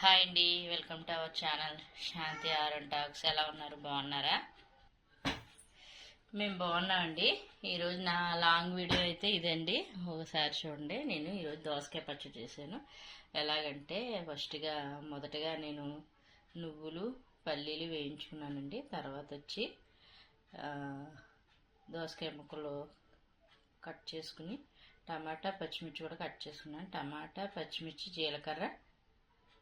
Hi అండి welcome to our channel. Shanti Aaram talks. ఎలా ఉన్నారు? బాగున్నారా? మేము బాగున్నామండి. ఈరోజు నా లాంగ్ వీడియో అయితే ఇదండి. ఒకసారి చూడండి. నేను ఈరోజు దోసకాయ పచ్చడి చేశాను. ఎలాగంటే ఫస్ట్గా మొదటగా నేను నువ్వులు పల్లీలు వేయించుకున్నానండి. తర్వాత వచ్చి దోసకాయ ముక్కలు కట్ చేసుకుని టమాటా పచ్చిమిర్చి కూడా కట్ చేసుకున్నాను. టమాటా పచ్చిమిర్చి జీలకర్ర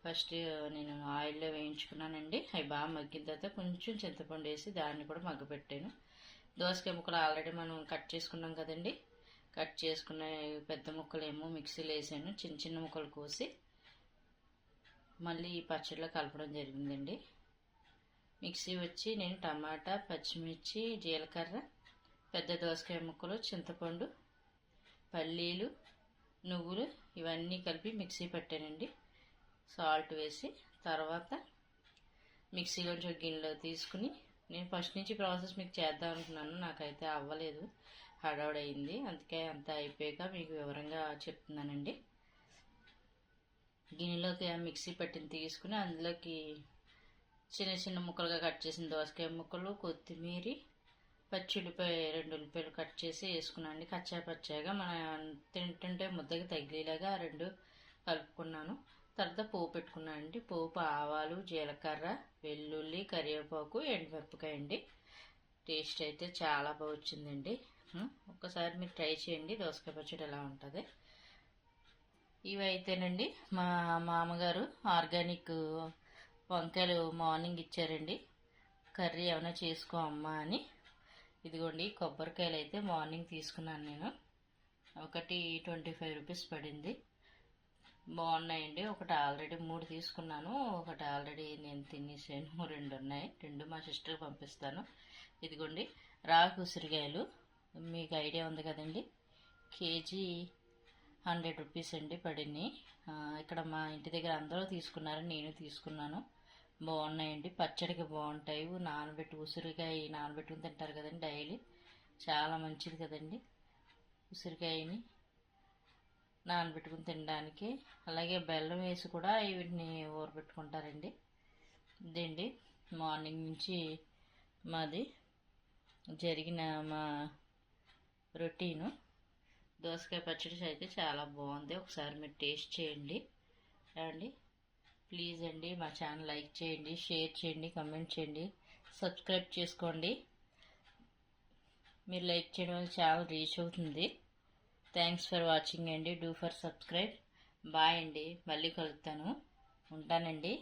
ఫస్ట్ నేను ఆయిల్లో వేయించుకున్నానండి. అవి బాగా మగ్గిన తర్వాత కొంచెం చింతపండు వేసి దాన్ని కూడా మగ్గపెట్టాను. దోసకాయ ముక్కలు ఆల్రెడీ మనం కట్ చేసుకున్నాం కదండి. కట్ చేసుకున్న పెద్ద ముక్కలు ఏమో మిక్సీలో వేసాను. చిన్న చిన్న ముక్కలు కోసి మళ్ళీ ఈ పచ్చడిలో కలపడం జరిగిందండి. మిక్సీ వచ్చి నేను టమాటా పచ్చిమిర్చి జీలకర్ర పెద్ద దోసకాయ ముక్కలు చింతపండు పల్లీలు నువ్వులు ఇవన్నీ కలిపి మిక్సీ పెట్టానండి. సాల్ట్ వేసి తర్వాత మిక్సీలోంచి ఒక గిన్నెలో తీసుకుని నేను ఫస్ట్ నుంచి ప్రాసెస్ మీకు చేద్దాం అనుకున్నాను నాకైతే అవ్వలేదు హడావుడయింది. అందుకే అంత అయిపోయాక మీకు వివరంగా చెప్తున్నానండి. గిన్నెలోకి ఆ మిక్సీ పట్టిన తీసుకుని అందులోకి చిన్న చిన్న ముక్కలుగా కట్ చేసిన దోసకాయ ముక్కలు కొత్తిమీర పచ్చి ఉల్లిపాయ రెండు ఉల్లిపాయలు కట్ చేసి వేసుకున్నాను కచ్చా పచ్చాగా మనం తింటుంటే ముద్దకి తగిలేలాగా రెండు కలుపుకున్నాను. తర్వాత పోపు పెట్టుకున్నాను అండి. పోపు ఆవాలు జీలకర్ర వెల్లుల్లి కరివేపాకు ఎండుమిరపకాయ అండి టేస్ట్ అయితే చాలా బాగా వచ్చిందండి. ఒకసారి ఒక్కసారి మీరు ట్రై చేయండి. దోసకాయ పచ్చడి ఎలా ఉంటుంది? ఇవి అయితేనండి మా మామగారు ఆర్గానిక్ వంకాయలు మార్నింగ్ ఇచ్చారండి. కర్రీ ఏమైనా చేసుకో అమ్మా అని. ఇదిగోండి కొబ్బరికాయలు అయితే మార్నింగ్ తీసుకున్నాను నేను. ఒకటి ట్వంటీ ఫైవ్ రూపీస్ పడింది. బాగున్నాయండి. ఒకటి ఆల్రెడీ మూడు తీసుకున్నాను. ఒకటి ఆల్రెడీ నేను తినేసాను. రెండు ఉన్నాయి. రెండు మా సిస్టర్కి పంపిస్తాను. ఇదిగోండి రాకు ఉసిరికాయలు మీకు ఐడియా ఉంది కదండి. కేజీ హండ్రెడ్ రూపీస్ అండి పడింది ఇక్కడ మా ఇంటి దగ్గర అందరూ తీసుకున్నారు. నేను తీసుకున్నాను. బాగున్నాయండి. పచ్చడికి బాగుంటాయి. నానబెట్టి ఉసిరికాయ నానబెట్టుకుని తింటారు కదండి డైలీ. చాలా మంచిది కదండి ఉసిరికాయని. నానబెట్టుకుని తినడానికి. అలాగే బెల్లం వేసి కూడా వీటిని ఊరబెట్టుకుంటారండి. ఇదండి మార్నింగ్ నుంచి మాది జరిగిన మా రొటీను. దోసకాయ పచ్చడి అయితే చాలా బాగుంది. ఒకసారి మీరు టేస్ట్ చేయండి. అండి ప్లీజ్ అండి మా ఛానల్ లైక్ చేయండి షేర్ చేయండి కమెంట్ చేయండి సబ్స్క్రైబ్ చేసుకోండి. మీరు లైక్ చేయడం వల్ల ఛానల్ రీచ్ అవుతుంది. థ్యాంక్స్ ఫర్ వాచింగ్ అండి. డూ ఫర్ సబ్స్క్రైబ్ బాయ్ అండి. మళ్ళీ కలుగుతాను ఉంటానండి.